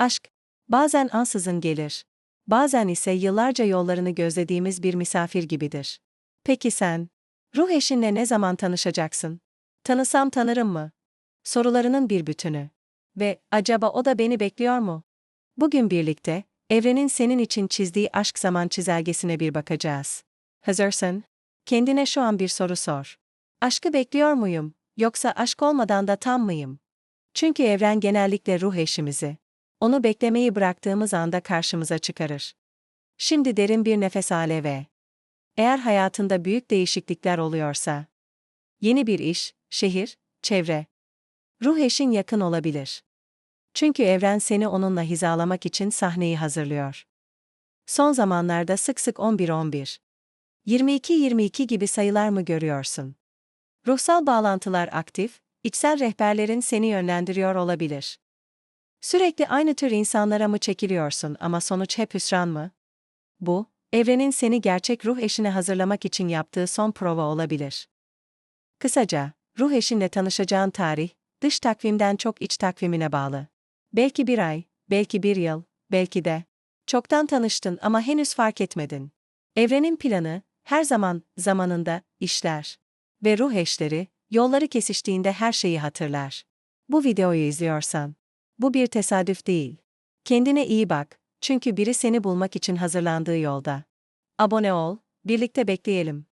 Aşk, bazen ansızın gelir. Bazen ise yıllarca yollarını gözlediğimiz bir misafir gibidir. Peki sen? Ruh eşinle ne zaman tanışacaksın? Tanısam tanırım mı? Sorularının bir bütünü. Ve acaba o da beni bekliyor mu? Bugün birlikte, evrenin senin için çizdiği aşk zaman çizelgesine bir bakacağız. Hazırsın? Kendine şu an bir soru sor. Aşkı bekliyor muyum, yoksa aşk olmadan da tam mıyım? Çünkü evren genellikle ruh eşimizi, onu beklemeyi bıraktığımız anda karşımıza çıkarır. Şimdi derin bir nefes al ve eğer hayatında büyük değişiklikler oluyorsa, yeni bir iş, şehir, çevre, ruh eşin yakın olabilir. Çünkü evren seni onunla hizalamak için sahneyi hazırlıyor. Son zamanlarda sık sık 11-11, 22-22 gibi sayılar mı görüyorsun? Ruhsal bağlantılar aktif, içsel rehberlerin seni yönlendiriyor olabilir. Sürekli aynı tür insanlara mı çekiliyorsun ama sonuç hep hüsran mı? Bu, evrenin seni gerçek ruh eşine hazırlamak için yaptığı son prova olabilir. Kısaca, ruh eşinle tanışacağın tarih, dış takvimden çok iç takvimine bağlı. Belki bir ay, belki bir yıl, belki de çoktan tanıştın ama henüz fark etmedin. Evrenin planı, her zaman, zamanında, işler. Ve ruh eşleri, yolları kesiştiğinde her şeyi hatırlar. Bu videoyu izliyorsan, bu bir tesadüf değil. Kendine iyi bak, çünkü biri seni bulmak için hazırlandığı yolda. Abone ol, birlikte bekleyelim.